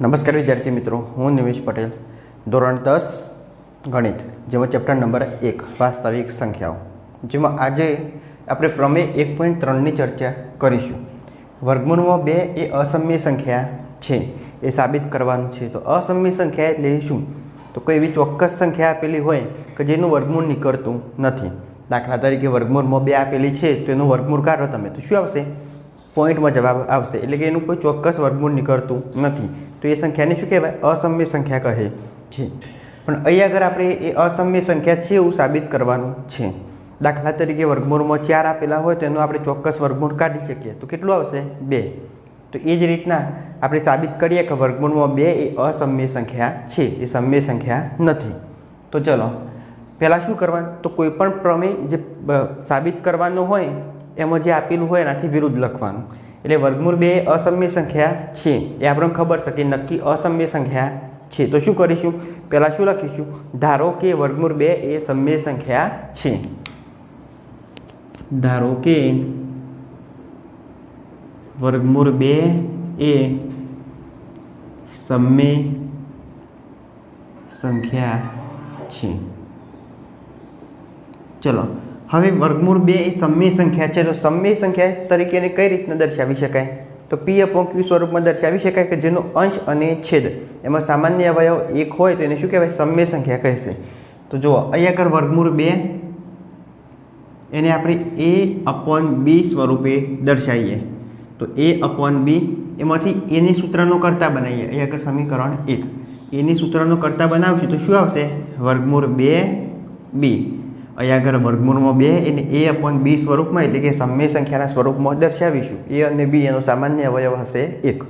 નમસ્કાર વિદ્યાર્થી મિત્રો, હું નિમેશ પટેલ. ધોરણ દસ, ગણિત, જેમાં ચેપ્ટર નંબર એક, વાસ્તવિક સંખ્યાઓ. જેમાં આજે આપણે પ્રમેય એક પોઈન્ટ ત્રણની ચર્ચા કરીશું. વર્ગમૂળમાં બે એ અસમ્ય સંખ્યા છે, એ સાબિત કરવાનું છે. તો અસમ્ય સંખ્યા એટલે શું? તો કોઈ એવી ચોક્કસ સંખ્યા આપેલી હોય કે જેનું વર્ગમૂળ નીકળતું નથી. દાખલા તરીકે વર્ગમૂળમાં બે આપેલી છે, તો એનું વર્ગમૂળ કાઢો તમે. તો શું આવશે? પોઈન્ટમાં જવાબ આવશે. એટલે કે એનું કોઈ ચોક્કસ વર્ગમૂળ નીકળતું નથી. તો એ સંખ્યાને શું કહેવાય? અસમ્ય સંખ્યા કહે છે. પણ અહીં આગળ આપણે એ અસમ્ય સંખ્યા છે એવું સાબિત કરવાનું છે. દાખલા તરીકે વર્ગમૂળમાં ચાર આપેલા હોય તો એનું આપણે ચોક્કસ વર્ગમૂળ કાઢી શકીએ. તો કેટલું આવશે? બે. તો એ જ રીતના આપણે સાબિત કરીએ કે વર્ગમૂળમાં બે એ અસમ્ય સંખ્યા છે. એ સમ્ય સંખ્યા નથી. તો ચલો, પહેલાં શું કરવાનું? તો કોઈપણ પ્રમેય જે સાબિત કરવાનું હોય, એમાં જે આપેલું હોય એનાથી વિરુદ્ધ લખવાનું. એટલે વર્ગમૂળ બે અસમ્ય સંખ્યા છે. એ આપણને ખબર છે કે નક્કી અસમ્ય સંખ્યા છે. તો શું કરીશું? પહેલાં શું લખીશું? ધારો કે વર્ગમૂળ બે એ સમ્ય સંખ્યા છે. ધારો કે વર્ગમૂળ બે એ સમ્ય સંખ્યા છે. ચલો. હવે વર્ગમૂળ બે એ સમય સંખ્યા છે. તો સમય સંખ્યા તરીકે એને કઈ રીતના દર્શાવી શકાય? તો પી અપો ક્યુ સ્વરૂપમાં દર્શાવી શકાય કે જેનો અંશ અને છેદ. એમાં સામાન્ય અવયવ એક હોય તો એને શું કહેવાય? સમય સંખ્યા કહેશે. તો જુઓ અહીંયા આગળ વર્ગમૂળ બે એને આપણે એ અપોન બી સ્વરૂપે દર્શાવીએ. તો એ અપોન બી એમાંથી એની સૂત્રનો કરતા બનાવીએ. અહીંયા આગળ સમીકરણ એક. એની સૂત્રનો કરતા બનાવશું તો શું આવશે? વર્ગમૂળ બે બી. અહીંયા આગળ વર્ગમૂળમાં બે એને એ અપોન બી સ્વરૂપમાં, એટલે કે સમ્ય સંખ્યાના સ્વરૂપમાં દર્શાવીશું. એ અને બી એનો સામાન્ય અવયવ હશે એક.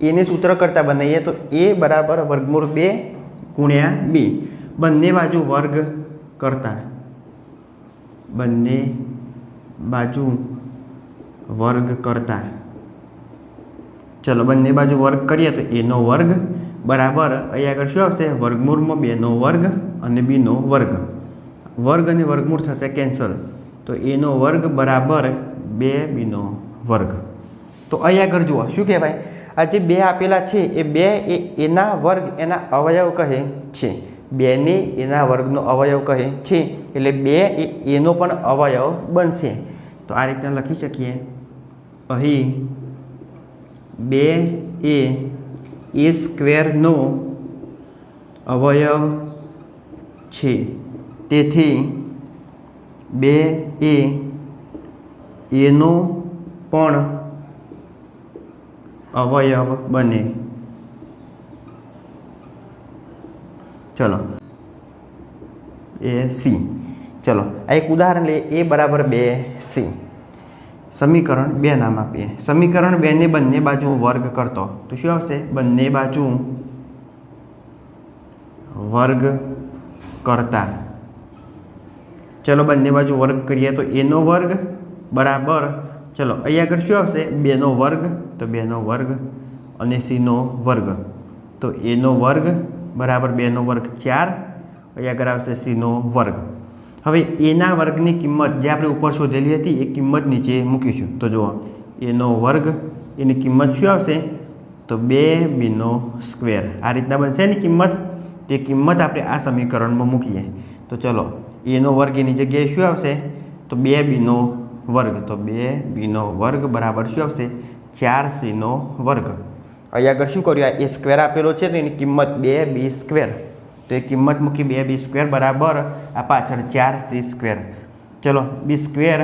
એને સૂત્ર કરતાં બનાવીએ તો એ બરાબર વર્ગમૂળ બે ગુણ્યા બી. બંને બાજુ વર્ગ કરતા. બંને બાજુ વર્ગ કરતા. ચલો, બંને બાજુ વર્ગ કરીએ તો એનો વર્ગ બરાબર અહીંયા આગળ શું આવશે? વર્ગમૂળમાં બેનો વર્ગ અને બીનો વર્ગ. વર્ગ અને વર્ગમૂળ થશે કેન્સલ. તો એનો વર્ગ બરાબર બે બીનો વર્ગ. તો અહીં આગળ જુઓ, શું કહેવાય? આ જે બે આપેલા છે, એ બે એ એના વર્ગ એના અવયવ કહે છે. બેને એના વર્ગનો અવયવ કહે છે, એટલે બે એ એનો પણ અવયવ બનશે. તો આ રીતના લખી શકીએ. અહીં બે એ એ સ્ક્વેરનો અવયવ છે. તેથી બે એ એનું પણ અવયવ બને. ચલો. એ સી. ચલો. આ એક ઉદાહરણ લઈએ. એ બરાબર બે સી. સમીકરણ બે નામ આપીએ. સમીકરણ બેને બંને બાજુ વર્ગ કરતો. તો શું આવશે? બંને બાજુ વર્ગ કરતા. ચલો બંને બાજુ વર્ગ કરીએ તો એનો વર્ગ બરાબર. ચલો, અહીંયા આગળ શું આવશે? બેનો વર્ગ, તો બેનો વર્ગ અને સીનો વર્ગ. તો એનો વર્ગ બરાબર બેનો વર્ગ ચાર. અહીં આગળ આવશે સીનો વર્ગ. હવે એના વર્ગની કિંમત જે આપણે ઉપર શોધેલી હતી, એ કિંમત નીચે મૂકીશું તો જુઓ એનો વર્ગ, એની કિંમત શું આવશે? તો બે બીનો સ્ક્વેર. આ રીતના બનશે એની કિંમત. તે કિંમત આપણે આ સમીકરણમાં મૂકીએ. તો ચલો એનો વર્ગ એની જગ્યાએ શું આવશે? તો બે બીનો વર્ગ. તો બે બીનો વર્ગ બરાબર શું આવશે? ચાર સીનો વર્ગ. અહીંયા આગળ શું કર્યું? આ એ સ્ક્વેર આપેલો છે તો એની કિંમત બે બી સ્ક્વેર તો એ કિંમત મૂકી બે બી સ્ક્વેર બરાબર આ પાછળ ચાર સી સ્ક્વેર ચલો, બી સ્ક્વેર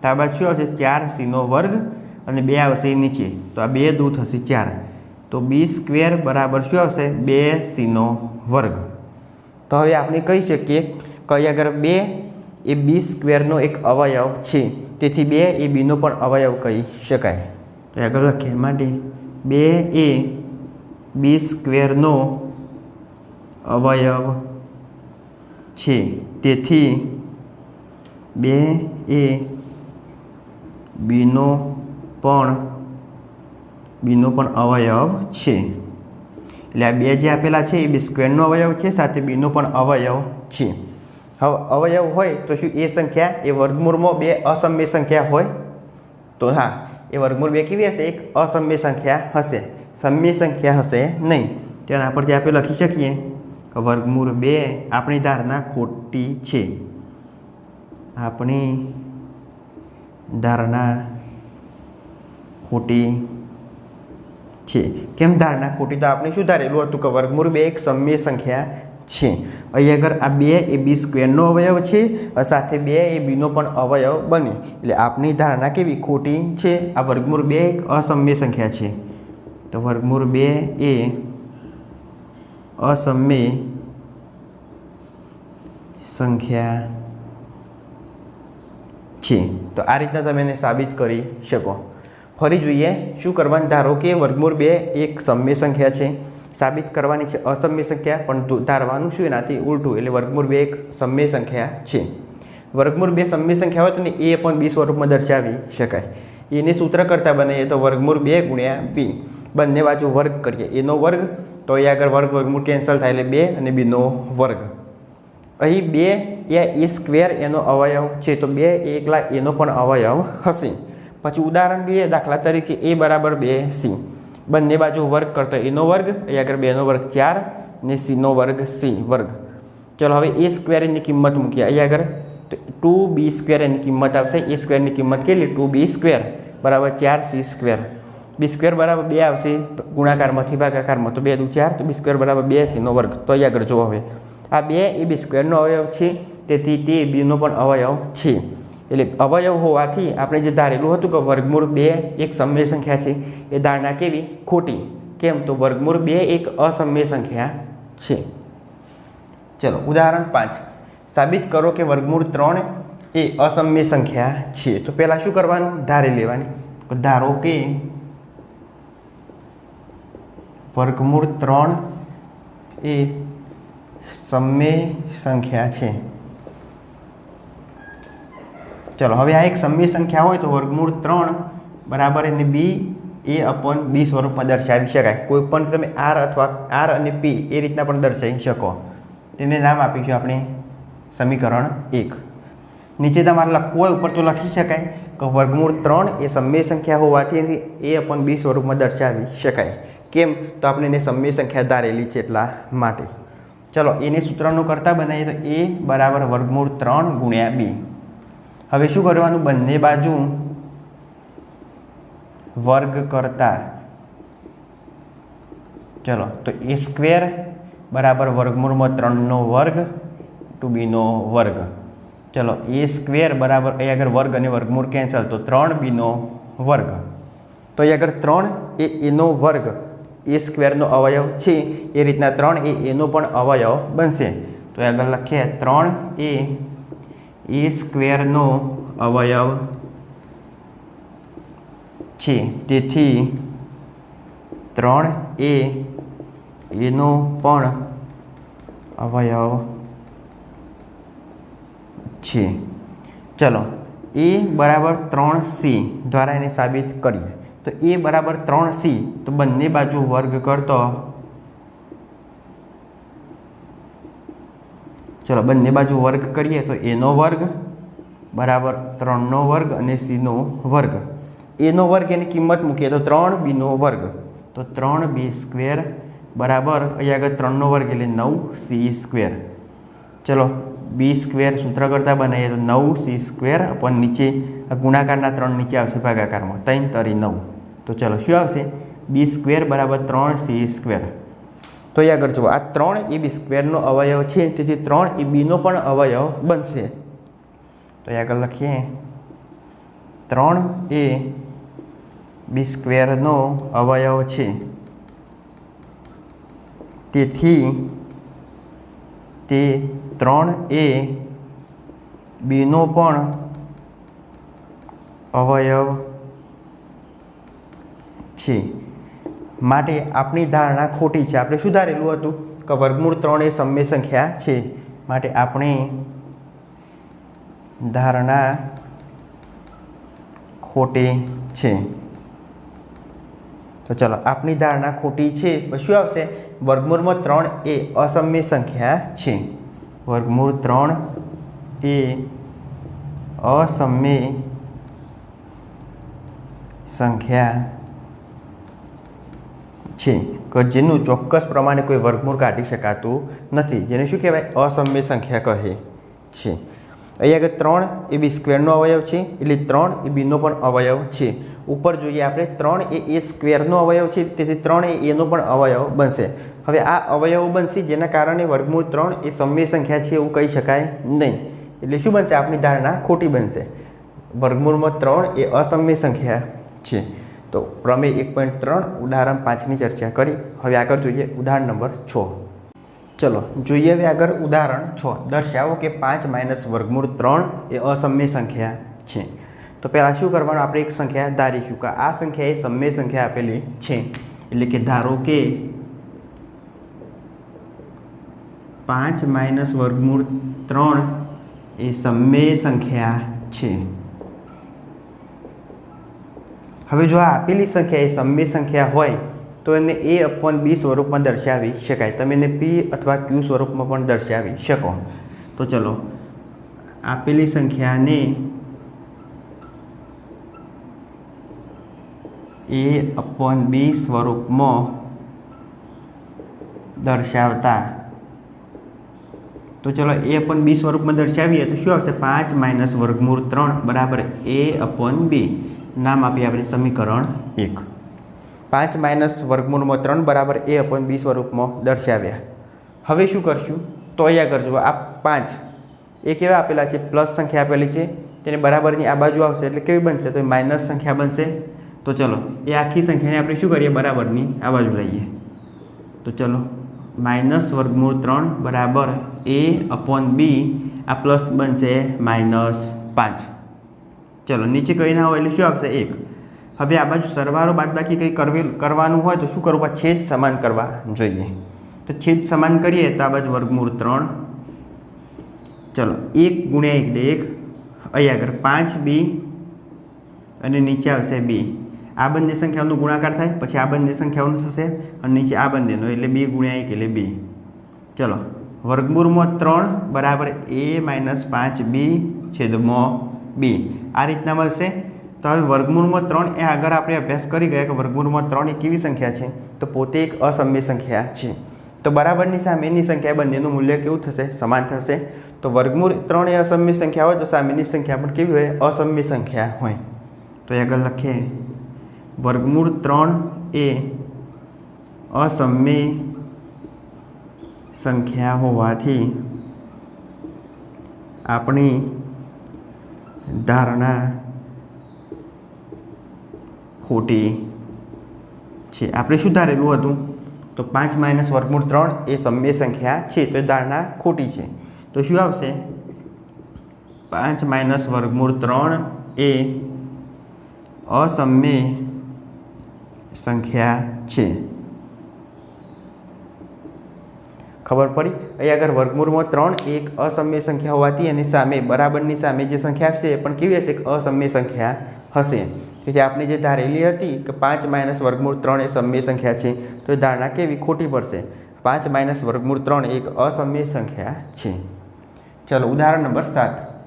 ત્યારબાદ શું આવશે? ચાર સીનો વર્ગ અને બે આવશે નીચે. તો આ બે દૂ થશે ચાર. તો બી સ્ક્વેર બરાબર શું આવશે? બે સીનો વર્ગ. તો હવે આપણે કહી શકીએ કે અહીં બે, એ બી સ્ક્વેરનો એક અવયવ છે. તેથી બે એ બીનો પણ અવયવ કહી શકાય. તો આગળ લખીએ. માટે બે એ બી સ્ક્વેરનો અવયવ છે. તેથી બે એ બીનો પણ બીનો પણ અવયવ છે. એટલે આ બે જે આપેલા છે એ બી સ્ક્વેરનો અવયવ છે, સાથે બીનો પણ અવયવ છે. અવયવ હોય તો શું એ સંખ્યા, એ વર્ગમૂળમાં બે અસમ્ય સંખ્યા હોય? તો હા, એ વર્ગમૂળ બે કેવી હશે? એક અસમ્ય સંખ્યા હશે. સમ્ય સંખ્યા હશે નહીં. તેના પરથી આપણે લખી શકીએ વર્ગમૂળ બે આપણી ધારણા ખોટી છે. આપણી ધારણા ખોટી છે. કેમ ધારણા ખોટી? તો આપણે શું ધારેલું હતું કે વર્ગમૂળ બે એક સમ્ય સંખ્યા છે. અહીં આગળ આ બે એ બી સ્ક્વેરનો અવયવ છે સાથે બે એ બીનો પણ અવયવ બને. એટલે આપની ધારણા કેવી? ખોટી છે. આ વર્ગમૂળ બે એક અસમ્ય સંખ્યા છે. તો વર્ગમૂળ બે એ અસમ્ય સંખ્યા છે. તો આ રીતના તમે એને સાબિત કરી શકો. ફરી જોઈએ શું કરવાનું? ધારો કે વર્ગમૂળ બે એક સમ્ય સંખ્યા છે. સાબિત કરવાની છે અસમ્ય સંખ્યા, પણ ધારવાનું શું એનાથી? ઉલટું, એટલે વર્ગમૂળ બે એક સમય સંખ્યા છે. વર્ગમૂળ બે સમય સંખ્યા હોય તો ને એ પણ બી સ્વરૂપમાં દર્શાવી શકાય. એને સૂત્ર કરતાં બનાવીએ તો વર્ગમૂળ બે ગુણ્યા બી. બંને બાજુ વર્ગ કરીએ. એનો વર્ગ, તો એ આગળ વર્ગ, વર્ગમૂળ કેન્સલ થાય એટલે બે અને બીનો વર્ગ. અહીં બે એ એ સ્ક્વેર એનો અવયવ છે, તો બે એકલા એનો પણ અવયવ હશે. પછી ઉદાહરણ લઈએ દાખલા તરીકે એ બરાબર બે સી. બંને બાજુ વર્ગ કરતો એનો વર્ગ અહીં આગળ બેનો વર્ગ ચાર, ને સીનો વર્ગ સી વર્ગ. ચલો હવે એ સ્ક્વેર એની કિંમત મૂકીએ. અહીં આગળ તો ટુ બી સ્ક્વેર એની કિંમત આવશે. એ સ્ક્વેરની કિંમત કેટલી? ટુ બી સ્ક્વેર બરાબર ચાર સી સ્ક્વેર બી સ્ક્વેર બરાબર બે આવશે. ગુણાકારમાંથી ભાગાકારમાં તો બે દુ ચાર, તો બી સ્ક્વેર બરાબર બે સીનો વર્ગ. તો અહીં આગળ જુઓ હવે. આ બે એ બી સ્ક્વેરનો અવયવ છે. તેથી તે બીનો પણ અવયવ છે. એટલે અવયવ હોવાથી આપણે જે ધારેલું હતું કે વર્ગમૂળ બે એક સમય સંખ્યા છે, એ ધારણા કેવી? ખોટી. કેમ? તો વર્ગમૂળ બે એક અસમ્ય સંખ્યા છે. ચલો, ઉદાહરણ પાંચ. સાબિત કરો કે વર્ગમૂળ ત્રણ એ અસમય સંખ્યા છે. તો પહેલાં શું કરવાનું? ધારી લેવાની. ધારો કે વર્ગમૂળ ત્રણ એ સમય સંખ્યા છે. ચલો, હવે આ એક સમ્ય સંખ્યા હોય તો વર્ગમૂળ ત્રણ બરાબર એને બી, એ અપોન બી સ્વરૂપમાં દર્શાવી શકાય. કોઈ પણ તમે આર અથવા આર અને પી એ રીતના પણ દર્શાવી શકો. તેને નામ આપીશું આપણે સમીકરણ એક. નીચે તમારે લખવું હોય, ઉપર તો લખી શકાય કે વર્ગમૂળ ત્રણ એ સમ્ય સંખ્યા હોવાથી એની એ અપોન બી સ્વરૂપમાં દર્શાવી શકાય. કેમ? તો આપણે એને સમ્ય સંખ્યા ધારેલી છે એટલા માટે. ચલો, એને સૂત્રનું કરતાં બનાવીએ તો એ બરાબર વર્ગમૂળ ત્રણ ગુણ્યા બી. હવે શું કરવાનું? બંને બાજુ વર્ગ કરતા. ચલો, તો એ સ્ક્વેર બરાબર વર્ગમૂળમાં ત્રણનો વર્ગ ટુ બીનો વર્ગ. ચલો, એ સ્ક્વેર બરાબર અહીં આગળ વર્ગ અને વર્ગમૂળ કેન્સલ તો ત્રણ બીનો વર્ગ. તો અહીં આગળ ત્રણ એ એનો વર્ગ. એ સ્ક્વેરનો અવયવ છે, એ રીતના ત્રણ એ એનો પણ અવયવ બનશે. તો આગળ લખીએ, ત્રણ એ એ સ્ક્વેરનો અવયવ છે. તેથી ત્રણ એ, એનો પણ અવયવ છે. ચલો, એ બરાબર ત્રણ સી દ્વારા એને સાબિત કરીએ. તો એ બરાબર ત્રણ સી, તો બંને બાજુ વર્ગ કરતો ચલો, બંને બાજુ વર્ગ કરીએ તો એનો વર્ગ, બરાબર ત્રણનો વર્ગ અને સીનો વર્ગ. એનો વર્ગ એની કિંમત મૂકીએ તો ત્રણ બીનો વર્ગ. તો ત્રણ બી સ્ક્વેર બરાબર, અહીંયા આગળ ત્રણનો વર્ગ એટલે નવ સી સ્ક્વેર ચલો બી સ્ક્વેર સૂત્ર કરતાં બનાવીએ તો નવ સી સ્ક્વેર પણ નીચે ગુણાકારના ત્રણ નીચે આવશે ભાગાકારમાં. ત્રણ તરી નવ. તો ચલો, શું આવશે? બી સ્ક્વેર બરાબર ત્રણ સી સ્ક્વેર તો આગળ જુઓ આ ત્રણ એ બી સ્ક્વેરનો અવયવ છે, તેથી ત્રણ એ બીનો પણ અવયવ બનશે. તો આગળ લખીએ. ત્રણ એ બી સ્ક્વેરનો અવયવ છે. તેથી તે ત્રણ એ બીનો પણ અવયવ છે. માટે આપણી ધારણા ખોટી છે. આપણે સુધારેલું હતું કે વર્ગમૂળ ત્રણ એ સમ્ય સંખ્યા છે. માટે આપણે ધારણા ખોટી છે. તો ચલો આપણી ધારણા ખોટી છે. શું આવશે? વર્ગમૂળમાં ત્રણ એ અસમ્ય સંખ્યા છે. વર્ગમૂળ ત્રણ એ અસમ્ય સંખ્યા છે કે જેનું ચોક્કસ પ્રમાણે કોઈ વર્ગમૂળ કાઢી શકાતું નથી, જેને શું કહેવાય? અસમ્ય સંખ્યા કહે છે. અહીંયા આગળ ત્રણ એ બી સ્ક્વેરનો અવયવ છે, એટલે ત્રણ એ બીનો પણ અવયવ છે. ઉપર જોઈએ આપણે, ત્રણ એ એ સ્ક્વેરનો અવયવ છે, તેથી ત્રણ એ એનો પણ અવયવ બનશે. હવે આ અવયવો બનશે જેના કારણે વર્ગમૂળ ત્રણ એ સમય સંખ્યા છે એવું કહી શકાય નહીં. એટલે શું બનશે? આપણી ધારણા ખોટી બનશે. વર્ગમૂળમાં ત્રણ એ અસમ્ય સંખ્યા છે. તો પ્રમેય એક પોઈન્ટ ત્રણ ઉદાહરણ પાંચની ચર્ચા કરી. હવે આગળ જોઈએ ઉદાહરણ નંબર છ. ચલો, જોઈએ હવે આગળ ઉદાહરણ છ. દર્શાવો કે પાંચ માઇનસ વર્ગમૂળ ત્રણ એ અસમ્ય સંખ્યા છે. તો પહેલાં શું કરવાનું? આપણે એક સંખ્યા ધારીશું કે આ સંખ્યા એ સમય સંખ્યા આપેલી છે. એટલે કે ધારો કે પાંચ માઇનસ વર્ગમૂળ ત્રણ એ સમ્ય સંખ્યા છે. હવે જો આપેલી સંખ્યા એ સમ્ય સંખ્યા હોય, તો એને એ અપોન બી સ્વરૂપમાં દર્શાવી શકાય. તમે એને પી અથવા ક્યુ સ્વરૂપમાં પણ દર્શાવી શકો. તો ચલો, આપેલી સંખ્યાને એ અપોન બી સ્વરૂપમાં દર્શાવતા. તો ચલો, એ અપોન બી સ્વરૂપમાં દર્શાવીએ તો શું આવશે? પાંચ માઇનસ વર્ગમૂળ ત્રણ બરાબર એ અપોન બી. નામ આપીએ આપણે સમીકરણ એક. પાંચ માઇનસ વર્ગમૂળમાં ત્રણ બરાબર એ અપોન બી સ્વરૂપમાં દર્શાવ્યા. હવે શું કરશું? તો અહીંયા કરજો, આ પાંચ. એ કેવા આપેલા છે? પ્લસ સંખ્યા આપેલી છે. તેને બરાબરની આ બાજુ આવશે, એટલે કેવી બનશે? તો માઇનસ સંખ્યા બનશે. તો ચલો, એ આખી સંખ્યાને આપણે શું કરીએ? બરાબરની આ બાજુ લઈએ. તો ચલો, માઇનસ વર્ગમૂળ ત્રણ બરાબર એ અપોન બી, આ પ્લસ બનશે માઇનસ પાંચ. ચલો, નીચે કંઈ ના હોય એટલે શું આવશે? એક. હવે આ બાજુ સરવાળો બાદબાકી કંઈ કરવી કરવાનું હોય તો શું કરવું? છેદ સમાન કરવા જોઈએ. તો છેદ સમાન કરીએ તો આ બાજુ વર્ગમૂળ ત્રણ. ચલો, એક ગુણ્યા એક એટલે એક. અહીંયા આગળ પાંચ બી અને નીચે આવશે બી. આ બંને સંખ્યાઓનો ગુણાકાર થાય, પછી આ બંને સંખ્યાઓનો થશે અને નીચે આ બંનેનો, એટલે બે ગુણ્યા એક એટલે બી. ચલો, વર્ગમૂળમાં ત્રણ બરાબર એ માઇનસ પાંચ બી છેદમાં બી. આ રીતના મળશે. તો હવે વર્ગમૂળમાં ત્રણ એ આગળ આપણે અભ્યાસ કરી ગયા કે વર્ગમૂળમાં ત્રણ એ કેવી સંખ્યા છે? તો પોતે એક અસમ્ય સંખ્યા છે. તો બરાબરની સામેની સંખ્યા બંનેનું મૂલ્ય કેવું થશે? સમાન થશે. તો વર્ગમૂળ ત્રણ એ અસમ્ય સંખ્યા હોય તો સામેની સંખ્યા પણ કેવી હોય? અસમ્ય સંખ્યા હોય. તો એ આગળ લખીએ. વર્ગમૂળ ત્રણ એ અસમ્ય સંખ્યા હોવાથી આપણી ધારણા ખોટી છે. આપણે શું ધારેલું હતું? તો પાંચ માઇનસ વર્ગમૂળ ત્રણ એ સમય સંખ્યા છે. તો એ ધારણા ખોટી છે. તો શું આવશે? પાંચ માઇનસ વર્ગમૂળ ત્રણ એ અસમ્ય સંખ્યા છે. ખબર પડી. અહીં આગળ વર્ગમૂળમાં ત્રણ, એક અસમ્ય સંખ્યા હોવાથી અને સામે, બરાબરની સામે જે સંખ્યા હશે એ પણ કેવી હશે? એક અસમ્ય સંખ્યા હશે. તેથી આપણે જે ધારેલી હતી કે પાંચ માઇનસ વર્ગમૂળ ત્રણ એ સમય સંખ્યા છે, તો એ ધારણા કેવી? ખોટી પડશે. પાંચ માઇનસ વર્ગમૂળ ત્રણ એક અસમ્ય સંખ્યા છે. ચલો, ઉદાહરણ નંબર સાત.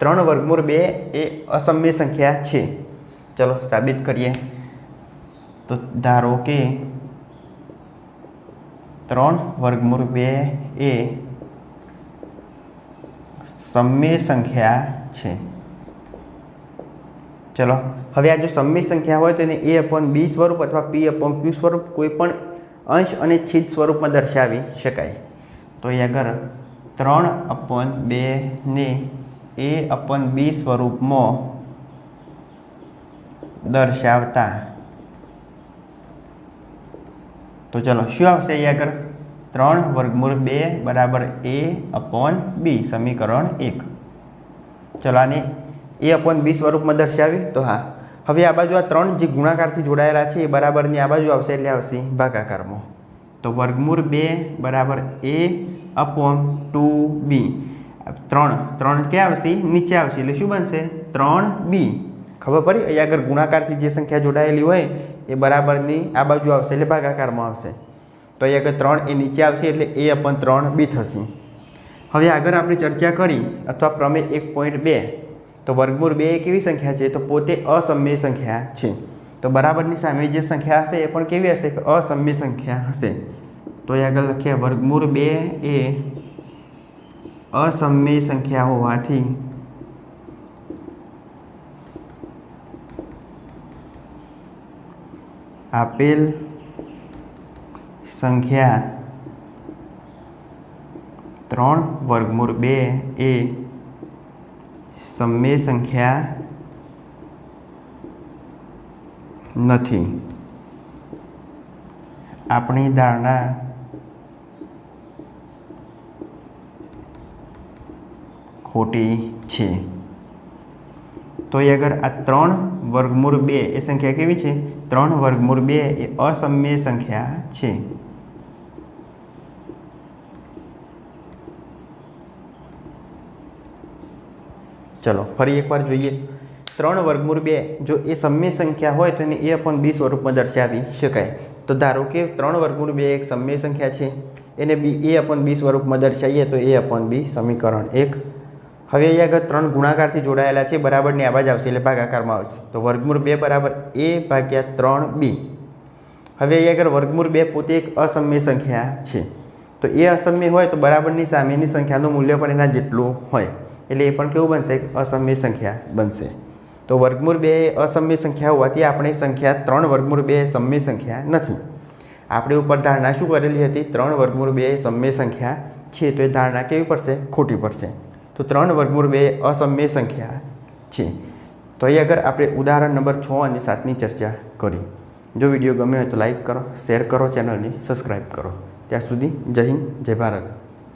ત્રણ વર્ગમૂળ બે એ અસમ્ય સંખ્યા છે. ચલો, સાબિત કરીએ. તો ધારો કે ત્રણ વર્ગમૂળ બે એ સમય સંખ્યા છે. ચલો, હવે આ જો સમય સંખ્યા હોય તો એને એ અપોન બી સ્વરૂપ અથવા પી અપોન ક્યુ સ્વરૂપ કોઈ પણ અંશ અને છિદ સ્વરૂપમાં દર્શાવી શકાય. તો એ આગળ ત્રણ અપોન બે ને એ અપોન બી સ્વરૂપમાં દર્શાવતા તો ચલો, શું આવશે અહીંયા આગળ? ત્રણ વર્ગમૂળ બે બરાબર એ અપોન બી, સમીકરણ એક. ચલો, આને એ અપોન બી સ્વરૂપમાં દર્શાવી તો હા. હવે આ બાજુ આ ત્રણ જે ગુણાકારથી જોડાયેલા છે, એ બરાબરની આ બાજુ આવશે એટલે આવશે ભાગાકારમાં. તો વર્ગમૂળ બે બરાબર એ અપોન ટુ બી. ત્રણ ત્રણ ક્યાં આવશે? નીચે આવશે. એટલે શું બનશે? ત્રણ બી. ખબર પડી? અહીંયા આગળ ગુણાકારથી જે સંખ્યા જોડાયેલી હોય એ બરાબરની આ બાજુ આવશે, એટલે ભાગાકારમાં આવશે. તો અહીંયા આગળ ત્રણ એ નીચે આવશે, એટલે એ અપન ત્રણ બી થશે. હવે આગળ આપણે ચર્ચા કરી, અથવા પ્રમેય એક પોઈન્ટ બે. તો વર્ગમૂળ બે એ કેવી સંખ્યા છે? તો પોતે અસમ્ય સંખ્યા છે. તો બરાબરની સામે જે સંખ્યા હશે એ પણ કેવી હશે? કે અસમ્ય સંખ્યા હશે. તો એ આગળ લખીએ, વર્ગમૂળ બે એ અસમ્ય સંખ્યા હોવાથી આપેલ સંખ્યા ત્રણ વર્ગમૂળ બે એ સમય સંખ્યા નથી. આપણી ધારણા ખોટી છે. તો એ અગર આ ત્રણ વર્ગમૂળ બે એ સંખ્યા કેવી છે? ત્રણ વર્ગમૂળ બે એ અસમ્ય સંખ્યા છે. ચલો, ફરી એકવાર જોઈએ. ત્રણ વર્ગમૂળ બે, જો એ સમ્ય સંખ્યા હોય તો એને એ પણ બી સ્વરૂપમાં દર્શાવી શકાય. તો ધારો કે ત્રણ વર્ગમૂળ બે એક સમ્ય સંખ્યા છે. એને બી એ અપન બી સ્વરૂપમાં દર્શાવીએ તો એ અપન બી સમીકરણ એક હવે અહીંયા આગળ ત્રણ ગુણાકારથી જોડાયેલા છે, બરાબરની આવાજ આવશે એટલે ભાગાકારમાં આવશે. તો વર્ગમૂળ બે બરાબર, એ ભાગ્યા ત્રણ બી. હવે અહીંયા આગળ વર્ગમૂળ બે પોતે એક અસમ્ય સંખ્યા છે. તો એ અસમ્ય હોય તો બરાબરની સામેની સંખ્યાનું મૂલ્ય પણ એના જેટલું હોય. એટલે એ પણ કેવું બનશે? અસમ્ય સંખ્યા બનશે. તો વર્ગમૂળ બે અસમ્ય સંખ્યા હોવાથી આપણે સંખ્યા ત્રણ વર્ગમૂળ બે સમ્ય સંખ્યા નથી. આપણે ઉપર ધારણા શું કરેલી હતી? ત્રણ વર્ગમૂળ બે સમ્ય સમય સંખ્યા છે. તો એ ધારણા કેવી પડશે? ખોટી પડશે. તો ત્રણ વર્ગમૂળ બે અસમ્ય સંખ્યા છે. તો અહીં આગળ આપણે ઉદાહરણ નંબર છ અને સાતની ચર્ચા કરી. જો વીડિયો ગમ્યો હોય તો લાઇક કરો, શેર કરો, ચેનલને સબસ્ક્રાઈબ કરો. ત્યાં સુધી જય હિન્દ, જય ભારત.